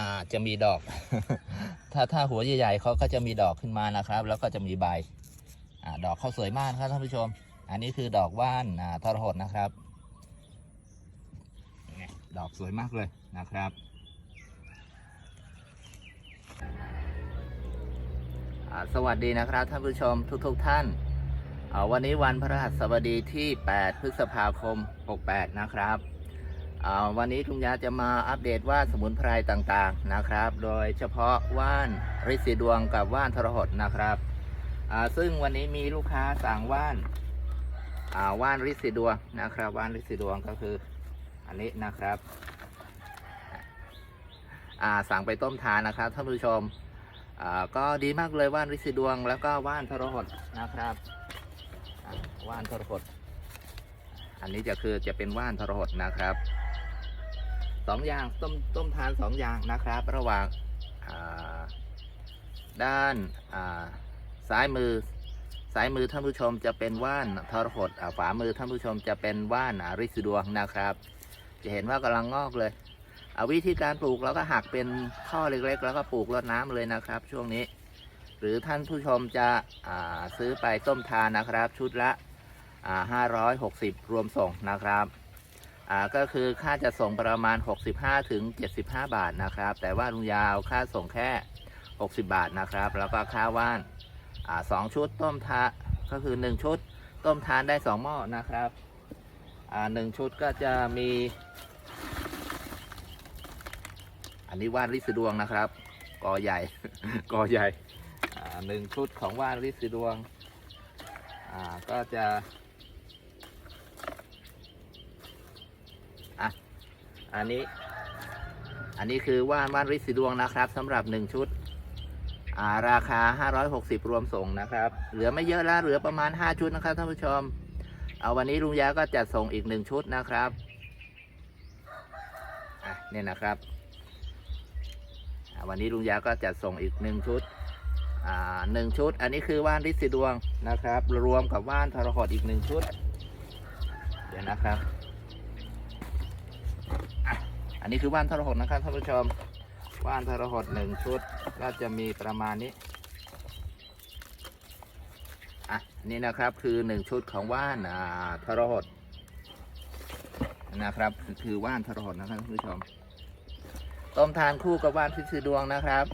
อ่าจะมีดอก ถ้าถ้าหัวใหญ่ๆเขาก็จะมีดอกขึ้นมานะครับ แล้วก็จะมีใบอ่าดอกเขาสวยมากครับท่านผู้ชม อันนี้คือดอกว่านอ่าทรหดนะครับดอกสวยมากเลยนะครับ สวัสดีนะครับท่านผู้ชมทุกๆทท่าน วันนี้วันพฤหัสบดีที่ 8 พฤษภาคม 68 นะครับ วันนี้ลุงยาจะมาอัปเดตว่านสมุนไพรต่างๆนะครับ โดยเฉพาะว่านริดสีดวงกับว่านทรหดนะครับ ซึ่งวันนี้มีลูกค้าสั่งว่านาว่านริดสีดวงนะครับว่านริดสีดวงก็คืออันนี้นะครับสั่งไปต้มทานนะครับท่านผู้ชมก็ดีมากเลยว่านริดสีดวง แล้วก็ว่านทรหดนะครับว่านทรหดอันนี้จะคือจะเป็นว่านทรหดนะครับ สองอย่างต้มต้มทานสองอย่างนะครับ ระหว่างาด้านาซ้ายมือซ้ายมือท่านผู้ชมจะเป็นว่านทรหดอ่าขวามือท่านผู้ชมจะเป็นว่านอาริสีดวงนะครับ จะเห็นว่ากำลังงอกเลยเอาวิธีการปลูกเราก็หักเป็นข้อเล็กๆ แล้วก็ปลูกรดน้ำเลยนะครับ ช่วงนี้ หรือท่านผู้ชมจะซื้อไปต้มทานนะครับ ชุดละอ่า560 รวมส่งนะครับ อ่าก็คือค่าจะส่งประมาณ 65ถึง75 บาทนะครับ แต่ว่าลุงยาวค่าส่งแค่ 60 บาทนะครับ แล้วก็ค่าว่านอ่าสองชุดต้มทาก็คือ 1 ชุดต้มทานได้ 2 หม้อนะครับอ่าหนึ่งชุดก็จะมี อันนี้ว่านริสดวงนะครับกอใหญ่กอใหญ่หนึ่งชุดของว่านริสดวงอ่าก็จะ อันนี้ อันนี้คือว่านว่านริสีดวงนะครับสำหรับหนึ่งชุดาราคา 560 รวมส่งนะครับ เหลือไม่เยอะแล้วเหลือประมาณ 5 ชุดนะครับท่านผู้ชม เอาวันนี้ลุงยาก็จัดส่งอีกหนึ่งชุดนะครับเนี่ยนะครับ วันนี้ลุงยาก็จัดส่งอีกหนึ่งชุดหนึ่งชุด อันนี้คือว่านริสีดวงนะครับ รวมกับว่านทรหดอีกหนึ่งชุด เดี๋ยวนะครับ อันนี้คือว่านทรหดนะครับท่านผู้ชมว่านทรหดหนึ่งชุดก็จะมีประมาณนี้อะนี่นะครับคือหนึ่งชุดของว่านอ่าทรหดนะครับ คือว่านทรหดนะครับท่านผู้ชม ต้มทานคู่กับว่านริดสีดวงนะครับ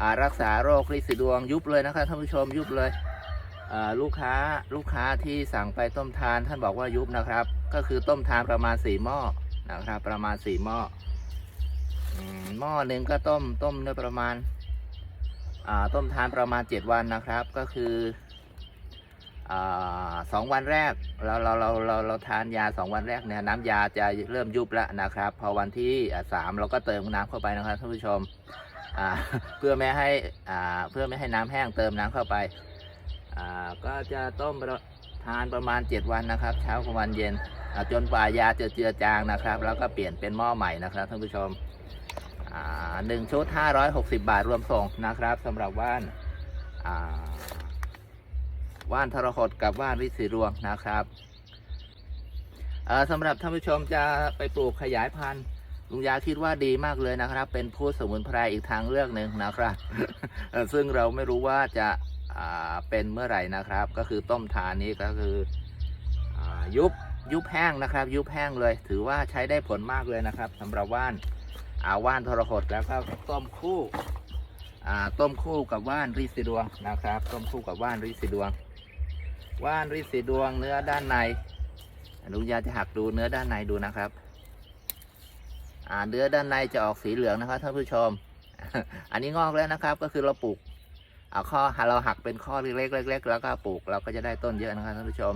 อ่ารักษาโรคริดสีดวงยุบเลยนะครับท่านผู้ชมยุบเลยอ่าลูกค้าลูกค้าที่สั่งไปต้มทานท่านบอกว่ายุบนะครับ ก็คือต้มทานประมาณสี่หม้อ นะครับ ประมาณสี่หม้อหม้อหนึ่งก็ต้มต้มได้ประมาณาต้มทานประมาณเจ็ดวันนะครับ ก็คืออสองวันแรกเราเราเราเราเราทานยาสองวันแรกเนี่ยน้ำยาจะเริ่มยุบแล้วนะครับ พอวันที่อ่าสามเราก็เติมน้ำเข้าไปนะครับท่านผู้ชมเพื่อไม่ให้เพื่อไม่ให้น้ำแห้งเติมน้ำเข้าไปก็จะต้มประ ทานประมาณ 7 วันนะครับ เช้ากับวันเย็นจนกว่ายาจะเจือจางนะครับ แล้วก็เปลี่ยนเป็นหม้อใหม่นะครับท่านผู้ชมหนึ่งชุด 560 บาทรวมส่งนะครับสำหรับว่านาว่านทรหดกับว่านริสีรวงนะครับสำหรับท่านผู้ชมจะไปปลูกขยายพันธุ์ลุงยาคิดว่าดีมากเลยนะครับ เป็นพืชสมุนไพรอีกทางเลือกหนึ่งนะครับ ซึ่งเราไม่รู้ว่าจะ เป็นเมื่อไหร่นะครับ ก็คือต้มทานนี้ก็คืออยุบยุบแห้งนะครับ ยุบแห้งเลย ถือว่าใช้ได้ผลมากเลยนะครับสำหรับว่านอาว่านทรหดแล้วก็ต้มคู่ต้มคู่กับว่านริสีดวงนะครับ ต้มคู่กับว่านริสีดวง ว่านริสีดวงเนื้อด้านในลุงยาจะหักดูเนื้อด้านในดูนะครับเนื้อด้านในจะออกสีเหลืองนะครับท่านผู้ชม อันนี้งอกแล้วนะครับ ก็คือเราปลูก เอาข้อเราหักเป็นข้อเล็กๆเล็กๆแล้วก็ปลูกเราก็จะได้ต้นเยอะนะครับท่านผู้ชม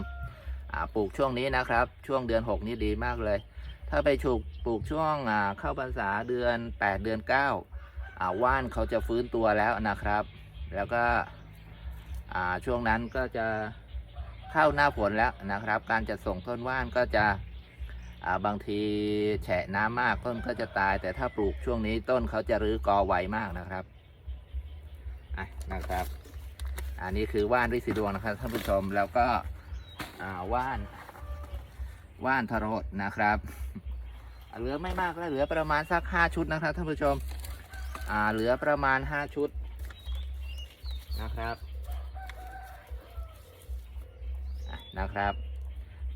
ปลูกช่วงนี้นะครับ ช่วงเดือนหกนี้ดีมากเลย ถ้าไปปลูกปลูกช่วงเข้าพรรษาเดือนแปดเดือนเก้าว่านเขาจะฟื้นตัวแล้วนะครับ แล้วก็ช่วงนั้นก็จะเข้าหน้าฝนแล้วนะครับ การจะส่งต้นว่านก็จะาบางทีแฉะน้ำมากต้นก็จะตาย แต่ถ้าปลูกช่วงนี้ต้นเขาจะรื้อกอไวมากนะครับ อะนะครับ อันนี้คือว่านริดสีดวงนะครับท่านผู้ชมแล้วก็ว่านว่านทรหดนะครับ เหลือไม่มากแล้วเหลือประมาณสักห้าชุดนะครับท่านผู้ชมเหลือประมาณห้าชุดนะครับอ่นะครับ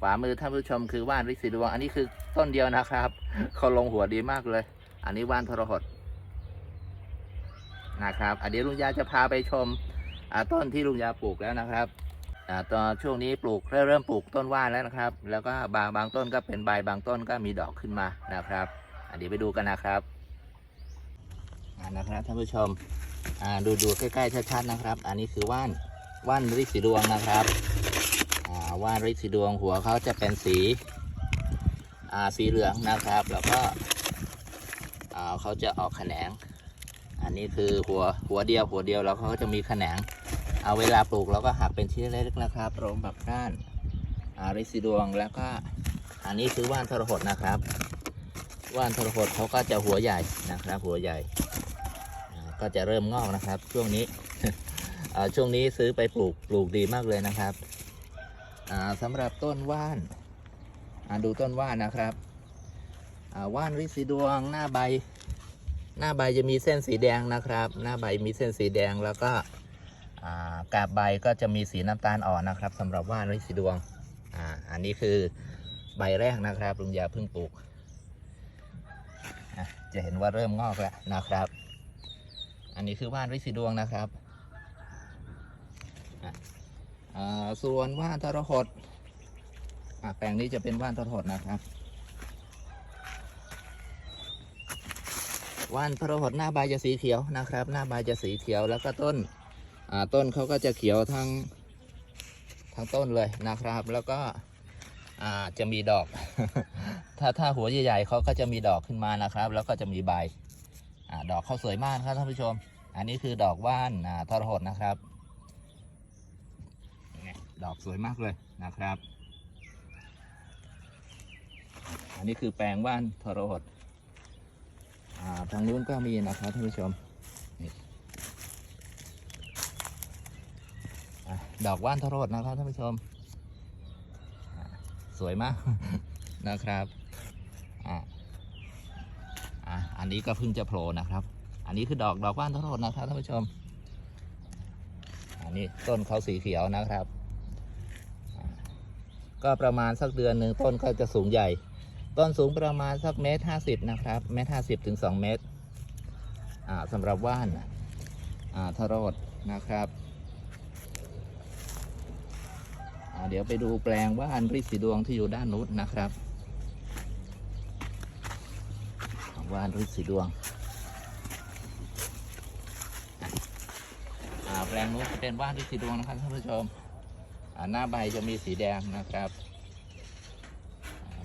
ขวามือท่านผู้ชมคือว่านริสีดวง อันนี้คือต้นเดียวนะครับเขาลงหัวดีมากเลย อันนี้ว่านทรหด นะครับอันเดี๋ยวลุงยาจะพาไปชมต้นที่ลุงยาปลูกแล้วนะครับอตอนช่วงนี้ปลูกเริ่มปลูกต้นว่านแล้วนะครับ แล้วก็บางบางต้นก็เป็นใบบางต้นก็มีดอกขึ้นมานะครับ อันนี้ไปดูกันนะครับนะครับท่านผู้ชมดูดูใกล้ๆชัดๆนะครับ อันนี้คือว่านว่านริสีดวงนะครับว่านริสีดวงหัวเขาจะเป็นสีสีเหลืองนะครับ แล้วก็เขาจะออกแขนง อันนี้คือหัวหัวเดียวหัวเดียวแล้วเขาก็จะมีแขนง เอาเวลาปลูกเราก็หักเป็นชิ้นเล็กๆนะครับรวมแบบด้านอาริซิดวงแล้วก็อันนี้คือว่านทรหดนะครับ ว่านทรหดเขาก็จะหัวใหญ่นะครับ หัวใหญ่ ก็จะเริ่มงอกนะครับ ช่วงนี้ช่วงนี้ซื้อไปปลูกปลูกดีมากเลยนะครับอ่าสำหรับต้นว่านดูต้นว่านนะครับว่านริซิดวงหน้าใบ หน้าใบจะมีเส้นสีแดงนะครับ หน้าใบมีเส้นสีแดงแล้วก็ากาบใบก็จะมีสีน้ำตาลอ่อนนะครับสำหรับว่านริสีดวงอ่าอันนี้คือใบแรกนะครับลุงยาเพิ่งปลูก จะเห็นว่าเริ่มงอกแล้วนะครับ อันนี้คือว่านริสีดวงนะครับส่วนว่านทรหดอะแปลงนี้จะเป็นว่านทรหดนะครับ ว่านพระหดหน้าใบจะสีเขียวนะครับ หน้าใบจะสีเขียวแล้วก็ต้นอ่าต้นเขาก็จะเขียวทั้งทั้งต้นเลยนะครับ แล้วก็อ่าจะมีดอก ถ้าถ้าหัวใหญ่ๆเขาก็จะมีดอกขึ้นมานะครับ แล้วก็จะมีใบอาดอกเขาสวยมากครับท่านผู้ชม อันนี้คือดอกว่านอ่าทรหดนะครับดอกสวยมากเลยนะครับ อันนี้คือแปลงว่านทรหด ทางนู้นก็มีนะครับท่านผู้ชมดอกว่านทรดนะครับท่านผู้ชม สวยมากนะครับอ่าอะอันนี้ก็เพิ่งจะโผล่นะครับ อันนี้คือดอกดอกว่านทรดนะครับท่านผู้ชม อันนี้ต้นเขาสีเขียวนะครับ ก็ประมาณสักเดือนหนึ่งต้นก็จะสูงใหญ่ ต้นสูงประมาณสักเมตรห้าสิบนะครับเมตรห้าสิบถึงสองเมตรสำหรับว่านอ่าทรดนะครับเดี๋ยวไปดูแปลงว่านริสีดวงที่อยู่ด้านนู้นนะครับว่านริสีดวงแปลงนู้นเป็นว่านริสีดวงนะครับท่านผู้ชมหน้าใบจะมีสีแดงนะครับ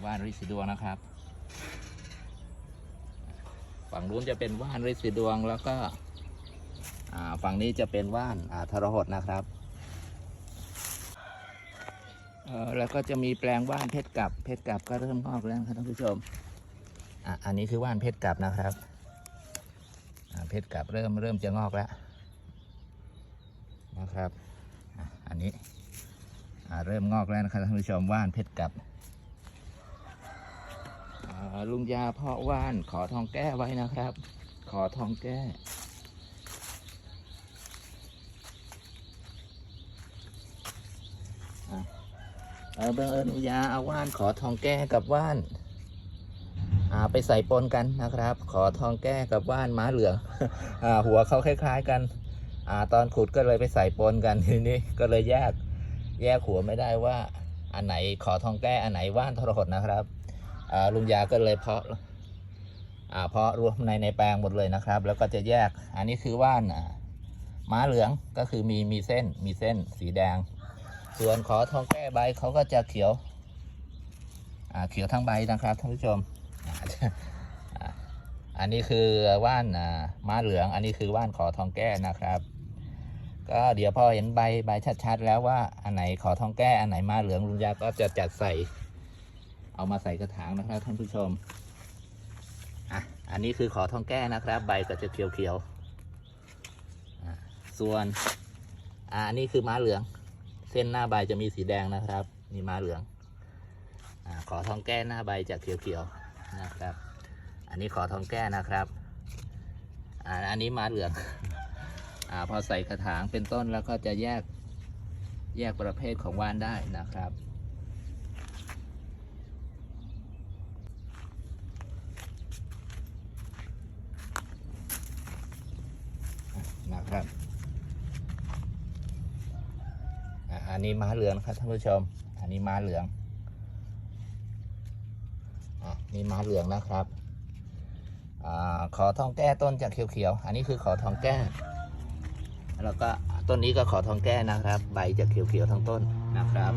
ว่านริสีดวงนะครับ ฝั่งนู้นจะเป็นว่านริสีดวงแล้วก็ฝั่งนี้จะเป็นว่านาทรหดนะครับแล้วก็จะมีแปลงว่านเพชรกับเพชรกับก็เริ่มงอกแล้วครับท่านผู้ชมอะอันนี้คือว่านเพชรกับนะครับเพชรกับเริ่มเริ่มจะงอกแล้วนะครับ อันนี้เริ่มงอกแล้วนะครับท่านผู้ชมว่านเพชรกับ ลุงยาเพาะว่านขอทองแก้ไว้นะครับ ขอทองแก้อะเออบังเอิญลุงยาเอาว่านขอทองแก้กับว่านอ่าไปใส่ปนกันนะครับ ขอทองแก้กับว่านม้าเหลืองอ่าหัวเขาคล้าย ๆ กันอ่าตอนขุดก็เลยไปใส่ปนกันทีนี้ก็เลยแยก แยกหัวไม่ได้ว่า อันไหนขอทองแก้อันไหนว่านทรหดนะครับ ลุงยาก็เลยเพาะเพาะรวมในในแปลงหมดเลยนะครับ แล้วก็จะแยกอันนี้คือว่านม้าเหลืองก็คือมีมีเส้นมีเส้นสีแดง ส่วนขอทองแก้ใบเขาก็จะเขียวเขียวทั้งใบนะครับท่านผู้ชม อันนี้คือว่านม้าเหลือง อันนี้คือว่านขอทองแก้นะครับ ก็เดี๋ยวพอเห็นใบใบชัดๆ แล้วว่าอันไหนขอทองแก้อันไหนม้าเหลืองลุงยาก็จะจัดใส่ เอามาใส่กระถางนะครับท่านผู้ชมอะอันนี้คือขอทองแก้นะครับ ใบก็จะเขียวๆส่วนอ่าอันนี้คือม้าเหลือง เส้นหน้าใบจะมีสีแดงนะครับนี่ม้าเหลืองอ่าขอทองแก้หน้าใบจะเขียวๆนะครับ อันนี้ขอทองแก้นะครับอ่าอันนี้ม้าเหลืองอ่าพอใส่กระถางเป็นต้นแล้วก็จะแยกแยกประเภทของว่านได้นะครับ ครับอันนี้ม้าเหลืองนะครับท่านผู้ชม อันนี้ม้าเหลืองอะนี่ม้าเหลืองนะครับอาขอทองแก้ต้นจากเขียวๆ อันนี้คือขอทองแก้ แล้วก็ต้นนี้ก็ขอทองแก้นะครับ ใบจากเขียวๆทั้งต้นนะครับ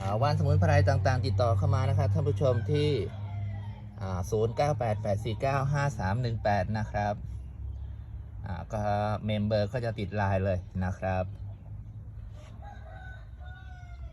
อ่าว่านสมุนไพรต่างๆ ติดต่อเข้ามานะครับท่านผู้ชมที่ศูนย์เก้าแปดแปดสี่เก้าห้าสามหนึ่งแปดนะครับ ก็เมมเบอร์ก็จะติดไลน์เลยนะครับ